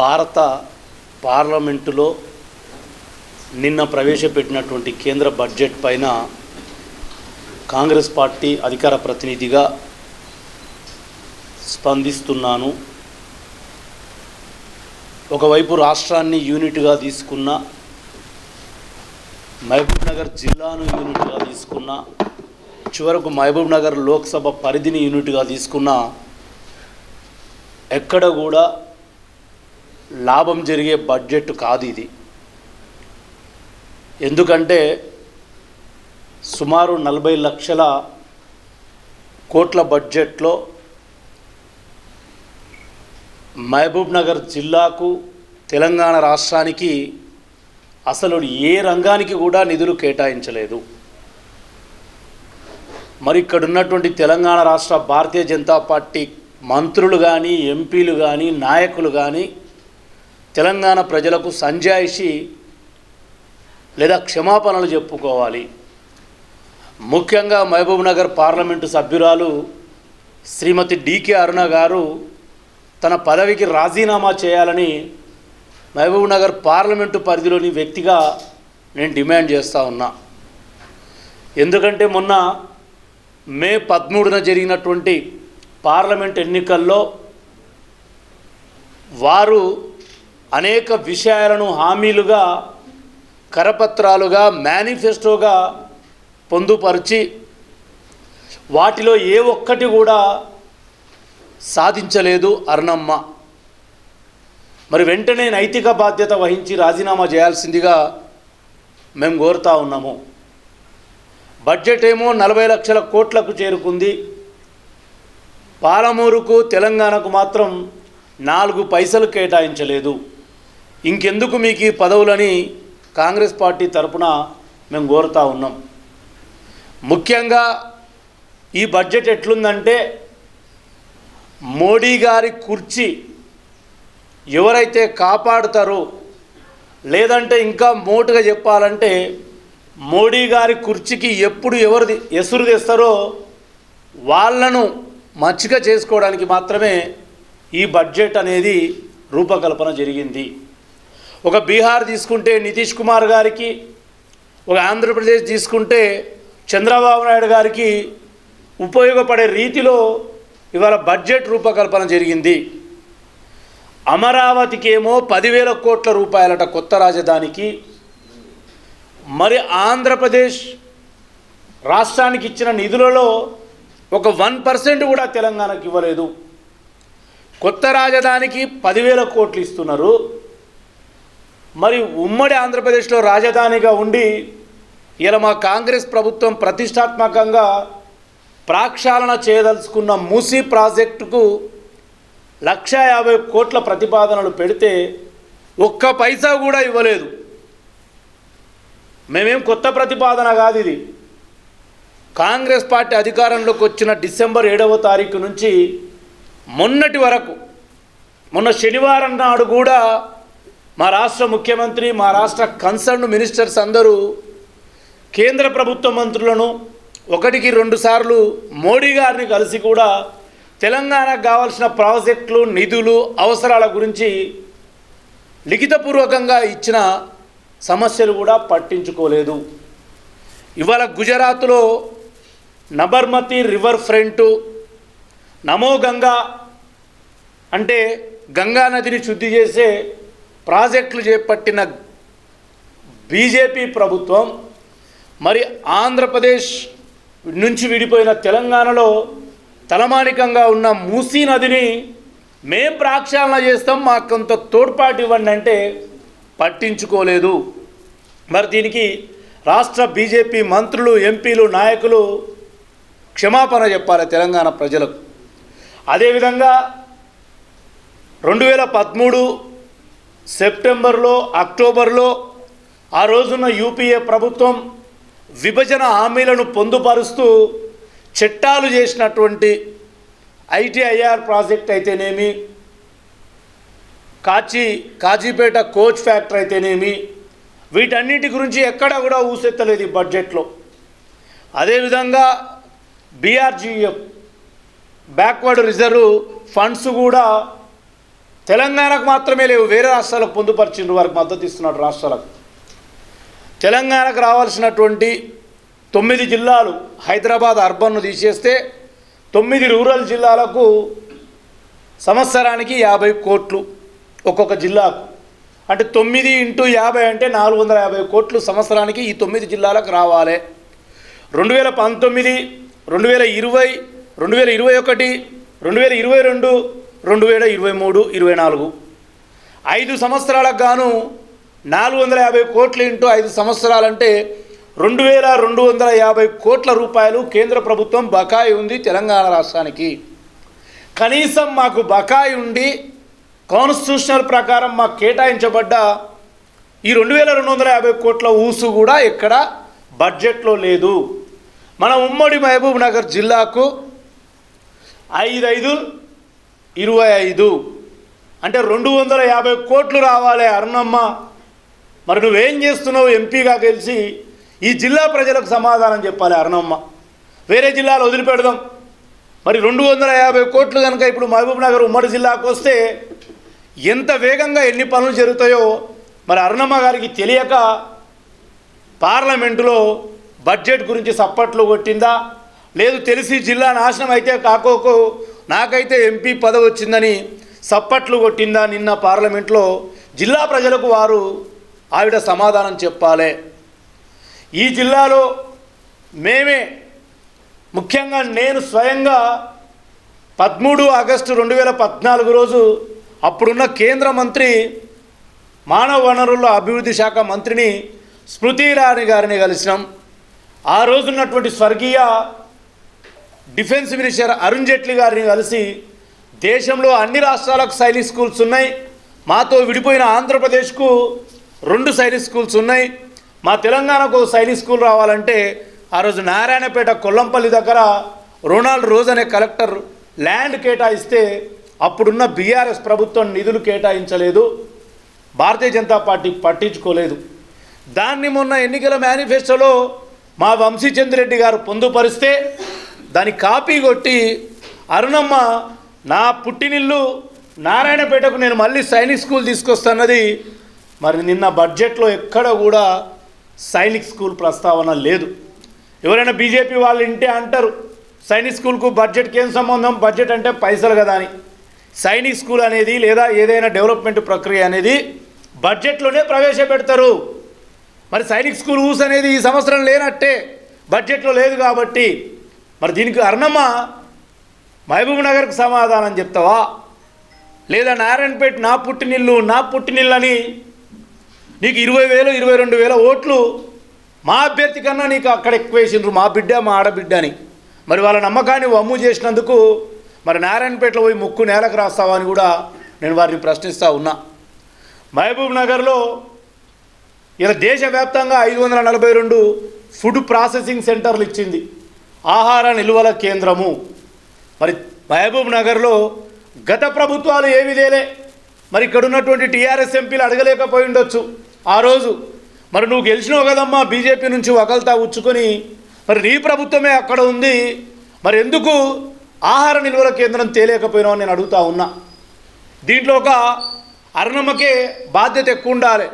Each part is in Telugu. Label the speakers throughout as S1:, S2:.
S1: భారత పార్లమెంటులో నిన్న ప్రవేశపెట్టినటువంటి కేంద్ర బడ్జెట్ పైన కాంగ్రెస్ పార్టీ అధికార ప్రతినిధిగా స్పందిస్తున్నాను. ఒకవైపు రాష్ట్రాన్ని యూనిట్గా తీసుకున్న మహబూబ్ నగర్ జిల్లాను యూనిట్గా తీసుకున్న చివరకు మహబూబ్ నగర్ లోక్సభ పరిధిని యూనిట్గా తీసుకున్న ఎక్కడ కూడా లాభం జరిగే బడ్జెట్ కాదు ఇది. ఎందుకంటే సుమారు నలభై లక్షల కోట్ల బడ్జెట్లో మహబూబ్ నగర్ జిల్లాకు తెలంగాణ రాష్ట్రానికి అసలు ఏ రంగానికి కూడా నిధులు కేటాయించలేదు. మరి ఇక్కడ ఉన్నటువంటి తెలంగాణ రాష్ట్ర భారతీయ జనతా పార్టీ మంత్రులు కానీ ఎంపీలు కానీ నాయకులు కానీ తెలంగాణ ప్రజలకు సంజాయిషి లేదా క్షమాపణలు చెప్పుకోవాలి. ముఖ్యంగా మహబూబ్ నగర్ పార్లమెంటు సభ్యురాలు శ్రీమతి డికే అరుణ గారు తన పదవికి రాజీనామా చేయాలని మహబూబ్ నగర్ పార్లమెంటు పరిధిలోని వ్యక్తిగా నేను డిమాండ్ చేస్తూ ఉన్నా. ఎందుకంటే మొన్న మే పదమూడున జరిగినటువంటి పార్లమెంట్ ఎన్నికల్లో వారు అనేక విషయాలను హామీలుగా కరపత్రాలుగా మేనిఫెస్టోగా పొందుపరిచి వాటిలో ఏ ఒక్కటి కూడా సాధించలేదు అరుణమ్మ. మరి వెంటనే నైతిక బాధ్యత వహించి రాజీనామా చేయాల్సిందిగా మేము కోరుతా ఉన్నాము. బడ్జెట్ ఏమో నలభై లక్షల కోట్లకు చేరుకుంది. పాలమూరుకు తెలంగాణకు మాత్రం నాలుగు పైసలు కేటాయించలేదు. ఇంకెందుకు మీకు ఈ పదవులని కాంగ్రెస్ పార్టీ తరపున మేము కోరుతా ఉన్నాం? ముఖ్యంగా ఈ బడ్జెట్ ఎట్లుందంటే మోడీ గారి కుర్చీ ఎవరైతే కాపాడుతారో లేదంటే ఇంకా మోటుగా చెప్పాలంటే మోడీ గారి కుర్చీకి ఎప్పుడు ఎవరు ఎసురు తెస్తారో వాళ్ళను మచ్చిక చేసుకోవడానికి మాత్రమే ఈ బడ్జెట్ అనేది రూపకల్పన జరిగింది. ఒక బీహార్ తీసుకుంటే నితీష్ కుమార్ గారికి ఒక ఆంధ్రప్రదేశ్ తీసుకుంటే చంద్రబాబు నాయుడు గారికి ఉపయోగపడే రీతిలో ఇవాళ బడ్జెట్ రూపకల్పన జరిగింది. అమరావతికేమో పదివేల కోట్ల రూపాయలట కొత్త రాజధానికి. మరి ఆంధ్రప్రదేశ్ రాష్ట్రానికి ఇచ్చిన నిధులలో ఒక వన్ పర్సెంట్ కూడా తెలంగాణకి ఇవ్వలేదు. కొత్త రాజధానికి పదివేల కోట్లు ఇస్తున్నారు. మరి ఉమ్మడి ఆంధ్రప్రదేశ్లో రాజధానిగా ఉండి ఇలా మా కాంగ్రెస్ ప్రభుత్వం ప్రతిష్టాత్మకంగా ప్రాక్షాళన చేయదలుచుకున్న మూసీ ప్రాజెక్టుకు లక్ష యాభై కోట్ల ప్రతిపాదనలు పెడితే ఒక్క పైసా కూడా ఇవ్వలేదు. మేమేం కొత్త ప్రతిపాదన కాదు ఇది. కాంగ్రెస్ పార్టీ అధికారంలోకి వచ్చిన డిసెంబర్ ఏడవ తారీఖు నుంచి మొన్నటి వరకు మొన్న శనివారం నాడు కూడా మా రాష్ట్ర ముఖ్యమంత్రి మా రాష్ట్ర కన్సర్న్ మినిస్టర్స్ అందరూ కేంద్ర ప్రభుత్వ మంత్రులను ఒకటికి రెండుసార్లు మోడీ గారిని కలిసి కూడా తెలంగాణకు కావాల్సిన ప్రాజెక్టులు నిధులు అవసరాల గురించి లిఖితపూర్వకంగా ఇచ్చిన సమస్యలు కూడా పట్టించుకోలేదు. ఇవాళ గుజరాత్లో నబర్మతి రివర్ ఫ్రంట్ నమో గంగా అంటే గంగా నదిని శుద్ధి చేసే ప్రాజెక్టులు చేపట్టిన బీజేపీ ప్రభుత్వం మరి ఆంధ్రప్రదేశ్ నుంచి విడిపోయిన తెలంగాణలో తలమానికంగా ఉన్న మూసీ నదిని మేం ప్రాక్షాళన చేస్తాం మాకు కొంత తోడ్పాటు ఇవ్వండి అంటే పట్టించుకోలేదు. మరి దీనికి రాష్ట్ర బీజేపీ మంత్రులు ఎంపీలు నాయకులు క్షమాపణ చెప్పాలి తెలంగాణ ప్రజలకు. అదేవిధంగా రెండు వేల పదమూడు సెప్టెంబర్లో అక్టోబర్లో ఆ రోజున యూపీఏ ప్రభుత్వం విభజన హామీలను పొందుపరుస్తూ చట్టాలు చేసినటువంటి ఐటీఐఆర్ ప్రాజెక్ట్ అయితేనేమి కాచి కాజీపేట కోచ్ ఫ్యాక్టరీ అయితేనేమి వీటన్నిటి గురించి ఎక్కడా కూడా ఊసెత్తలేదు ఈ బడ్జెట్లో. అదేవిధంగా బీఆర్జీఎఫ్ బ్యాక్వర్డ్ రిజర్వ్ ఫండ్స్ కూడా తెలంగాణకు మాత్రమే లేవు వేరే రాష్ట్రాలకు పొందుపరిచిన వారికి మద్దతు ఇస్తున్నాడు రాష్ట్రాలకు. తెలంగాణకు రావాల్సినటువంటి తొమ్మిది జిల్లాలు హైదరాబాద్ అర్బన్ను తీసేస్తే తొమ్మిది రూరల్ జిల్లాలకు సంవత్సరానికి యాభై కోట్లు ఒక్కొక్క జిల్లాకు. అంటే తొమ్మిది ఇంటూ యాభై అంటే నాలుగు వందల యాభై కోట్లు సంవత్సరానికి ఈ తొమ్మిది జిల్లాలకు రావాలి. రెండు వేల పంతొమ్మిది రెండు వేల ఇరవై రెండు వేల ఇరవై ఒకటి రెండు వేల ఇరవై రెండు రెండు వేల ఇరవై మూడు ఇరవై నాలుగు. ఐదు సంవత్సరాలకు గాను నాలుగు వందల యాభై కోట్లు ఇంటూ ఐదు సంవత్సరాలంటే రెండు వేల రెండు వందల యాభై కోట్ల రూపాయలు కేంద్ర ప్రభుత్వం బకాయి ఉంది తెలంగాణ రాష్ట్రానికి. కనీసం మాకు బకాయి ఉండి కాన్స్టిట్యూషనల్ ప్రకారం మాకు కేటాయించబడ్డ ఈ రెండు వేల రెండు వందల యాభై కోట్ల ఊసు కూడా ఇక్కడ బడ్జెట్లో లేదు. మన ఉమ్మడి మహబూబ్ నగర్ జిల్లాకు ఐదు ఐదు ఇరవై ఐదు. అంటే రెండు వందల యాభై కోట్లు రావాలి అరుణమ్మ. మరి నువ్వేం చేస్తున్నావు ఎంపీగా గెలిచి ఈ జిల్లా ప్రజలకు సమాధానం చెప్పాలి అరుణమ్మ. వేరే జిల్లాలు వదిలిపెడదాం. మరి రెండు వందల యాభై కోట్లు కనుక ఇప్పుడు మహబూబ్ నగర్ ఉమ్మడి జిల్లాకు వస్తే ఎంత వేగంగా ఎన్ని పనులు జరుగుతాయో మరి అరుణమ్మ గారికి తెలియక పార్లమెంటులో బడ్జెట్ గురించి సప్పట్లు కొట్టిందా? లేదు తెలిసి జిల్లా నాశనం అయితే కాకోకు నాకైతే ఎంపీ పదవి వచ్చిందని సప్పట్లు కొట్టిందా నిన్న పార్లమెంట్లో జిల్లా ప్రజలకు వారు ఆవిడ సమాధానం చెప్పాలి. ఈ జిల్లాలో మేమే ముఖ్యంగా నేను స్వయంగా పదమూడు ఆగస్టు రెండు వేల పద్నాలుగు రోజు అప్పుడున్న కేంద్ర మంత్రి మానవ వనరుల అభివృద్ధి శాఖ మంత్రిని స్మృతి ఇరానీ గారిని కలిసినాం. ఆ రోజున్నటువంటి స్వర్గీయ డిఫెన్స్ మినిస్టర్ అరుణ్ జైట్లీ గారిని కలిసి దేశంలో అన్ని రాష్ట్రాలకు సైనిక్ స్కూల్స్ ఉన్నాయి. మాతో విడిపోయిన ఆంధ్రప్రదేశ్కు రెండు సైనిక్ స్కూల్స్ ఉన్నాయి. మా తెలంగాణకు శైలి సైనిక్ స్కూల్ రావాలంటే ఆ రోజు నారాయణపేట కొల్లంపల్లి దగ్గర రొనాల్డ్ రోజ్ అనే కలెక్టర్ ల్యాండ్ కేటాయిస్తే అప్పుడున్న బీఆర్ఎస్ ప్రభుత్వం నిధులు కేటాయించలేదు. భారతీయ జనతా పార్టీ పట్టించుకోలేదు. దాన్ని మొన్న ఎన్నికల మేనిఫెస్టోలో మా వంశీచంద్రెడ్డి గారు పొందుపరిస్తే దాని కాపీ కొట్టి అరుణమ్మ నా పుట్టినిల్లు నారాయణపేటకు నేను మళ్ళీ సైనిక్ స్కూల్ తీసుకొస్తున్నది మరి నిన్న బడ్జెట్లో ఎక్కడ కూడా సైనిక్ స్కూల్ ప్రస్తావన లేదు. ఎవరైనా బీజేపీ వాళ్ళు ఇంటే అంటారు సైనిక్ స్కూల్కు బడ్జెట్కి ఏం సంబంధం? బడ్జెట్ అంటే పైసలు కదా అని. సైనిక్ స్కూల్ అనేది లేదా ఏదైనా డెవలప్మెంట్ ప్రక్రియ అనేది బడ్జెట్లోనే ప్రవేశపెడతారు. మరి సైనిక్ స్కూల్ ఊస్ అనేది ఈ సంవత్సరం లేనట్టే. బడ్జెట్లో లేదు కాబట్టి మరి దీనికి అర్ణమ్మ మహబూబ్ నగర్కు సమాధానం చెప్తావా? లేదా నారాయణపేట నా పుట్టినిల్లు నా పుట్టినిల్లు అని నీకు ఇరవై వేలు ఇరవై రెండు వేల ఓట్లు మా అభ్యర్థి కన్నా నీకు అక్కడ ఎక్కువ వేసిండ్రు మా బిడ్డ మా ఆడబిడ్డ అని. మరి వాళ్ళ నమ్మకాన్ని వమ్ము చేసినందుకు మరి నారాయణపేటలో పోయి ముక్కు నేలకు రాస్తావా అని కూడా నేను వారిని ప్రశ్నిస్తూ ఉన్నా. మహబూబ్ నగర్లో ఇలా దేశవ్యాప్తంగా ఐదు వందల నలభై రెండు ఫుడ్ ప్రాసెసింగ్ సెంటర్లు ఇచ్చింది. ఆహార నిల్వల కేంద్రము. మరి మహబూబ్ నగర్లో గత ప్రభుత్వాలు ఏమి లేలే మరి ఇక్కడ ఉన్నటువంటి టీఆర్ఎస్ ఎంపీలు అడగలేకపోయి ఉండొచ్చు ఆ రోజు మరి నువ్వు గెలిచినావు కదమ్మా బీజేపీ నుంచి వకల్తా ఉచ్చుకొని. మరి నీ ప్రభుత్వమే అక్కడ ఉంది. మరి ఎందుకు ఆహార నిల్వల కేంద్రం తేలేకపోయినావు అని నేను అడుగుతా ఉన్నా. దీంట్లో ఒక అరుణమ్మకే బాధ్యత ఎక్కువ ఉండాలి.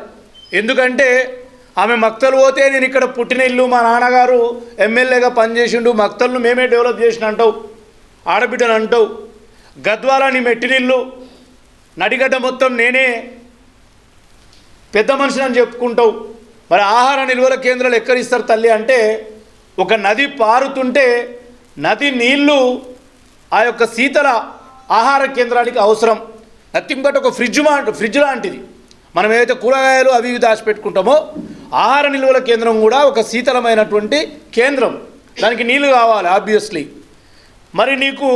S1: ఎందుకంటే ఆమె మక్తలు పోతే నేను ఇక్కడ పుట్టిన ఇల్లు మా నాన్నగారు ఎమ్మెల్యేగా పనిచేసిండు. మక్తలను మేమే డెవలప్ చేసిన అంటావు ఆడబిడ్డను అంటావు. గద్వాల నీ మెట్టినిల్లు నడిగడ్డ మొత్తం నేనే పెద్ద మనిషిని అని చెప్పుకుంటావు. మరి ఆహార నిల్వల కేంద్రాలు ఎక్కడిస్తారు తల్లి అంటే ఒక నది పారుతుంటే నది నీళ్ళు ఆ యొక్క శీతల ఆహార కేంద్రానికి అవసరం. నథింగ్ బట్ ఒక ఫ్రిడ్జ్ మా ఫ్రిడ్జ్ లాంటిది. మనం ఏదైతే కూరగాయలు అవి ఇవి దాచిపెట్టుకుంటామో ఆహార నిల్వల కేంద్రం కూడా ఒక శీతలమైనటువంటి కేంద్రం. దానికి నీళ్ళు కావాలి ఆబ్వియస్లీ మరి నీకు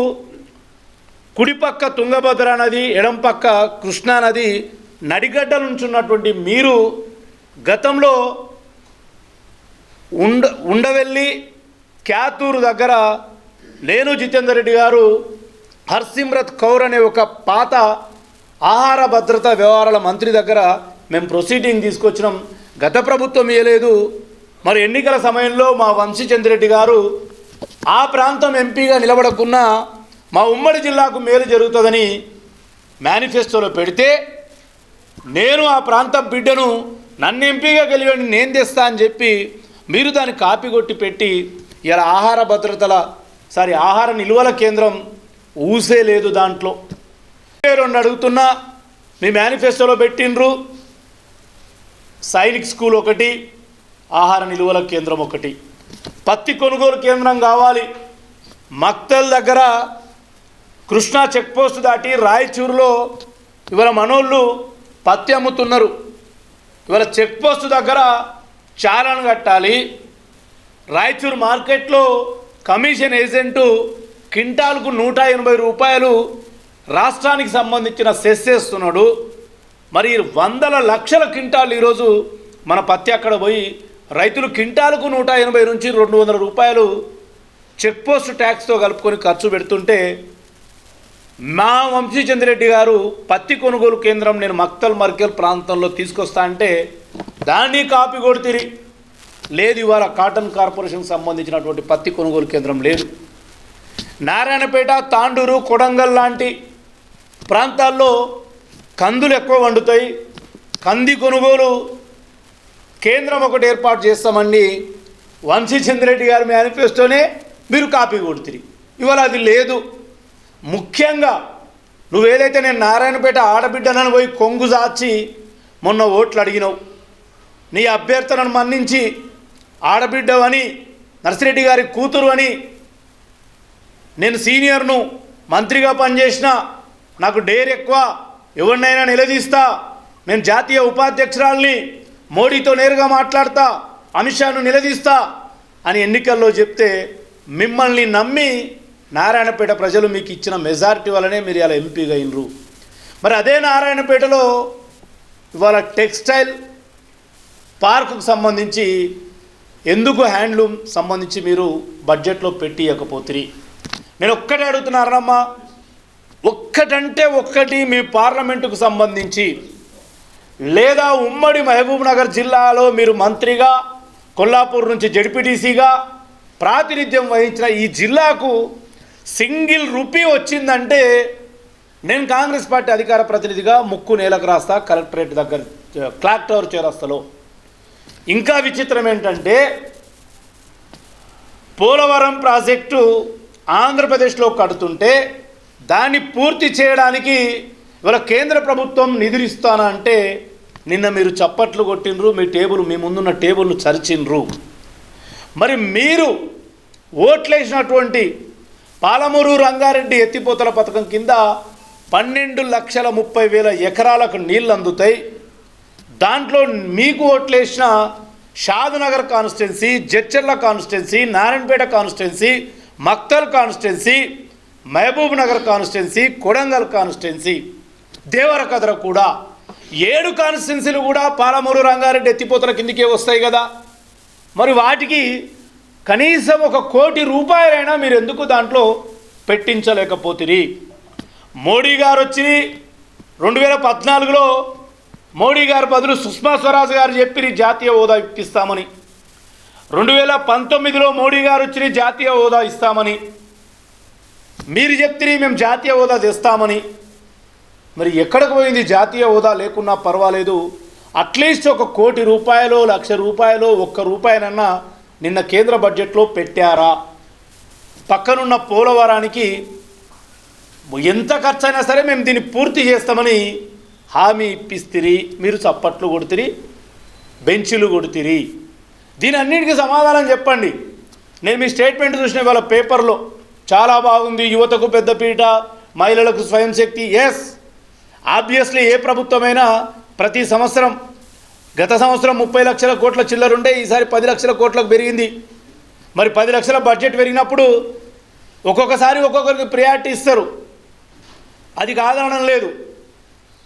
S1: కుడిపక్క తుంగభద్ర నది ఎడం పక్క కృష్ణా నది నడిగడ్డ నుంచున్నటువంటి మీరు గతంలో ఉండ ఉండవెల్లి క్యాతూరు దగ్గర లేను జితేందర్ రెడ్డి గారు హర్సిమ్రత్ కౌర్ అనే ఒక పాత ఆహార భద్రత వ్యవహారాల మంత్రి దగ్గర మేము ప్రొసీడింగ్ తీసుకొచ్చినాం. గత ప్రభుత్వం ఇవ్వలేదు మరి ఎన్నికల సమయంలో మా వంశీచంద్రెడ్డి గారు ఆ ప్రాంతం ఎంపీగా నిలబడకున్నా మా ఉమ్మడి జిల్లాకు మేలు జరుగుతుందని మేనిఫెస్టోలో పెడితే నేను ఆ ప్రాంతం బిడ్డను నన్ను ఎంపీగా గెలివండి నేను తెస్తా అని చెప్పి మీరు దాన్ని కాపీ కొట్టి పెట్టి ఇలా ఆహార భద్రతల సారీ ఆహార నిల్వల కేంద్రం ఊసే లేదు దాంట్లో. రెండు అడుగుతున్నా మీ మేనిఫెస్టోలో పెట్టిండ్రు. సైనిక్ స్కూల్ ఒకటి ఆహార నిలువల కేంద్రం ఒకటి. పత్తి కొనుగోలు కేంద్రం కావాలి. మక్తల్ దగ్గర కృష్ణా చెక్పోస్ట్ దాటి రాయచూరులో ఇవాళ మనోళ్ళు పత్తి అమ్ముతున్నారు. ఇవాళ చెక్పోస్ట్ దగ్గర చాలాను కట్టాలి. రాయచూరు మార్కెట్లో కమిషన్ ఏజెంటు క్వింటాల్కు నూట ఎనభై రూపాయలు రాష్ట్రానికి సంబంధించిన సెస్ వేస్తున్నాడు. మరి వందల లక్షల క్వింటాలు ఈరోజు మన పత్తి అక్కడ పోయి రైతులు క్వింటాలకు నూట ఎనభై నుంచి రెండు వందల రూపాయలు చెక్ పోస్ట్ ట్యాక్స్తో కలుపుకొని ఖర్చు పెడుతుంటే మా వంశీచంద్రెడ్డి గారు పత్తి కొనుగోలు కేంద్రం నేను మక్తల్ మర్కెల్ ప్రాంతంలో తీసుకొస్తా అంటే దాన్ని కాపీ కొడుతిరి. లేదు ఇవాళ కాటన్ కార్పొరేషన్కి సంబంధించినటువంటి పత్తి కొనుగోలు కేంద్రం లేదు. నారాయణపేట తాండూరు కొడంగల్ లాంటి ప్రాంతాల్లో కందులు ఎక్కువ వండుతాయి. కంది కొనుగోలు కేంద్రం ఒకటి ఏర్పాటు చేస్తామండి వంశీ చంద్రెడ్డి గారి మేనిఫెస్టోనే మీరు కాపీ కొడుతుంది ఇవాళ అది లేదు. ముఖ్యంగా నువ్వేదైతే నేను నారాయణపేట ఆడబిడ్డనని పోయి కొంగు దాచి మొన్న ఓట్లు అడిగినావు. నీ అభ్యర్థనను మన్నించి ఆడబిడ్డవని నర్సిరెడ్డి గారి కూతురు అని నేను సీనియర్ను మంత్రిగా పనిచేసిన నాకు డేర్ ఎక్కువ. ఎవరినైనా నిలదీస్తా. నేను జాతీయ ఉపాధ్యక్షురాల్ని మోడీతో నేరుగా మాట్లాడతా. అమిత్ షాను నిలదీస్తా అని ఎన్నికల్లో చెప్తే మిమ్మల్ని నమ్మి నారాయణపేట ప్రజలు మీకు ఇచ్చిన మెజారిటీ వల్లనే మీరు ఇలా ఎంపీగా అయినరు. మరి అదే నారాయణపేటలో ఇవాళ టెక్స్టైల్ పార్కుకు సంబంధించి ఎందుకు హ్యాండ్లూమ్ సంబంధించి మీరు బడ్జెట్లో పెట్టి ఇవ్వకపోతిరి నేను ఒక్కటే అడుగుతున్నారమ్మా ఒక్కటంటే ఒక్కటి మీ పార్లమెంటుకు సంబంధించి. లేదా ఉమ్మడి మహబూబ్ నగర్ జిల్లాలో మీరు మంత్రిగా కొల్లాపూర్ నుంచి జడ్పీటీసీగా ప్రాతినిధ్యం వహించిన ఈ జిల్లాకు సింగిల్ రూపీ వచ్చిందంటే నేను కాంగ్రెస్ పార్టీ అధికార ప్రతినిధిగా ముక్కు నేలకు రాస్తా కలెక్టరేట్ దగ్గర క్లాక్ టవర్ చేరస్తలో. ఇంకా విచిత్రం ఏంటంటే పోలవరం ప్రాజెక్టు ఆంధ్రప్రదేశ్లో కడుతుంటే దాన్ని పూర్తి చేయడానికి ఇవాళ కేంద్ర ప్రభుత్వం నిధులు అంటే నిన్న మీరు చప్పట్లు కొట్టినరు మీ టేబుల్ మీ ముందున్న టేబుల్ను చరిచినరు మరి మీరు ఓట్లేసినటువంటి పాలమూరు రంగారెడ్డి ఎత్తిపోతల పథకం కింద పన్నెండు లక్షల ముప్పై వేల ఎకరాలకు నీళ్ళు అందుతాయి. దాంట్లో మీకు ఓట్లేసిన Shadnagar constituency Jadcherla constituency Narayanpet constituency Makthal constituency Mahbubnagar constituency Kodangal constituency Devarakadra కూడా ఏడు కాన్స్టిట్యున్సీలు కూడా పాలమూరు రంగారెడ్డి ఎత్తిపోతల కిందికే వస్తాయి కదా. మరి వాటికి కనీసం ఒక కోటి రూపాయలైనా మీరు ఎందుకు దాంట్లో పెట్టించలేకపోతిరి? మోడీ గారు వచ్చి రెండు వేల పద్నాలుగులో మోడీ గారు బదులు సుష్మా స్వరాజ్ గారు చెప్పి జాతీయ హోదా ఇప్పిస్తామని. రెండు వేల పంతొమ్మిదిలో మోడీ గారు వచ్చి జాతీయ హోదా ఇస్తామని. మీరు చెప్తే మేము జాతీయ హోదా తెస్తామని. మరి ఎక్కడికి పోయింది జాతీయ హోదా లేకున్నా పర్వాలేదు. అట్లీస్ట్ ఒక కోటి రూపాయలు లక్ష రూపాయలు ఒక్క రూపాయనన్నా నిన్న కేంద్ర బడ్జెట్లో పెట్టారా? పక్కనున్న పోలవరానికి ఎంత ఖర్చైనా సరే మేము దీన్ని పూర్తి చేస్తామని హామీ ఇప్పిస్తిరి మీరు చప్పట్లు కొడుతిరి బెంచీలు కొడుతిరి. దీని అన్నిటికీ సమాధానం చెప్పండి. నేను మీ స్టేట్మెంట్ చూసిన వాళ్ళ పేపర్లో చాలా బాగుంది. యువతకు పెద్దపీట మహిళలకు స్వయం శక్తి ఎస్ ఆబ్వియస్లీ ఏ ప్రభుత్వమైనా ప్రతి సంవత్సరం గత సంవత్సరం ముప్పై లక్షల కోట్ల చిల్లరుండే ఈసారి పది లక్షల కోట్లకు పెరిగింది. మరి పది లక్షల బడ్జెట్ పెరిగినప్పుడు ఒక్కొక్కసారి ఒక్కొక్కరికి ప్రియారిటీ ఇస్తారు. అది కాదనడం లేదు.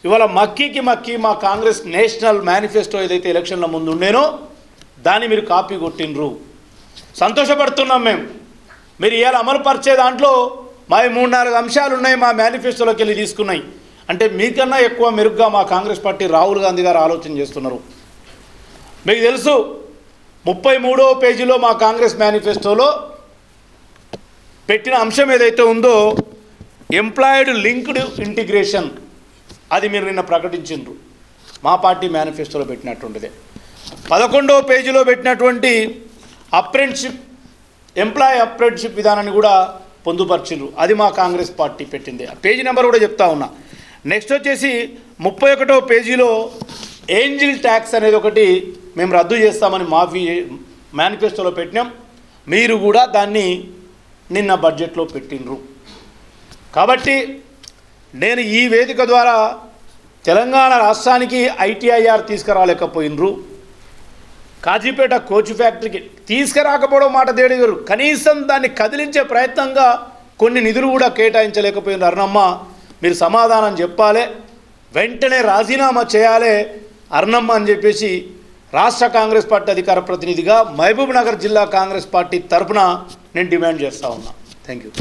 S1: ఇవాళ మక్కీకి మక్కి మా కాంగ్రెస్ నేషనల్ మేనిఫెస్టో ఏదైతే ఎలక్షన్ల ముందు ఉండేనో దాన్ని మీరు కాపీ కొట్టినరు సంతోషపడుతున్నాం మేము. మీరు ఇవాళ అమలుపరిచే దాంట్లో మావి మూడు నాలుగు అంశాలు ఉన్నాయి మా మేనిఫెస్టోలోకి వెళ్ళి తీసుకున్నాయి. అంటే మీకన్నా ఎక్కువ మెరుగ్గా మా కాంగ్రెస్ పార్టీ రాహుల్ గాంధీ గారు ఆలోచన చేస్తున్నారు. మీకు తెలుసు ముప్పై మూడో పేజీలో మా కాంగ్రెస్ మేనిఫెస్టోలో పెట్టిన అంశం ఏదైతే ఉందో ఎంప్లాయిడ్ లింక్డ్ ఇంటిగ్రేషన్. అది మీరు నిన్న ప్రకటించిండ్రు. మా పార్టీ మేనిఫెస్టోలో పెట్టినటువంటిదే పదకొండవ పేజీలో పెట్టినటువంటి అప్రెంటిషిప్ ఎంప్లాయ్ అప్రెంటిషిప్ విధానాన్ని కూడా పొందుపరిచిండ్రు అది మా కాంగ్రెస్ పార్టీ పెట్టింది. ఆ పేజీ నెంబర్ కూడా చెప్తా ఉన్నా. నెక్స్ట్ వచ్చేసి ముప్పై ఒకటో పేజీలో ఏంజిల్ ట్యాక్స్ అనేది ఒకటి మేము రద్దు చేస్తామని మాఫీ మేనిఫెస్టోలో పెట్టినాం. మీరు కూడా దాన్ని నిన్న బడ్జెట్లో పెట్టిండ్రు. కాబట్టి నేను ఈ వేదిక ద్వారా తెలంగాణ రాష్ట్రానికి ఐటీఐఆర్ తీసుకురాలేకపోయినరు కాజీపేట కోచ్ ఫ్యాక్టరీకి తీసుకురాకపోవడం మాట తేడిగారు కనీసం దాన్ని కదిలించే ప్రయత్నంగా కొన్ని నిధులు కూడా కేటాయించలేకపోయినారు. అర్ణమ్మ మీరు సమాధానం చెప్పాలి వెంటనే రాజీనామా చేయాలి అర్ణమ్మ అని చెప్పేసి రాష్ట్ర కాంగ్రెస్ పార్టీ అధికార ప్రతినిధిగా మహబూబ్ నగర్ జిల్లా కాంగ్రెస్ పార్టీ తరఫున నేను డిమాండ్ చేస్తా ఉన్నా. Thank you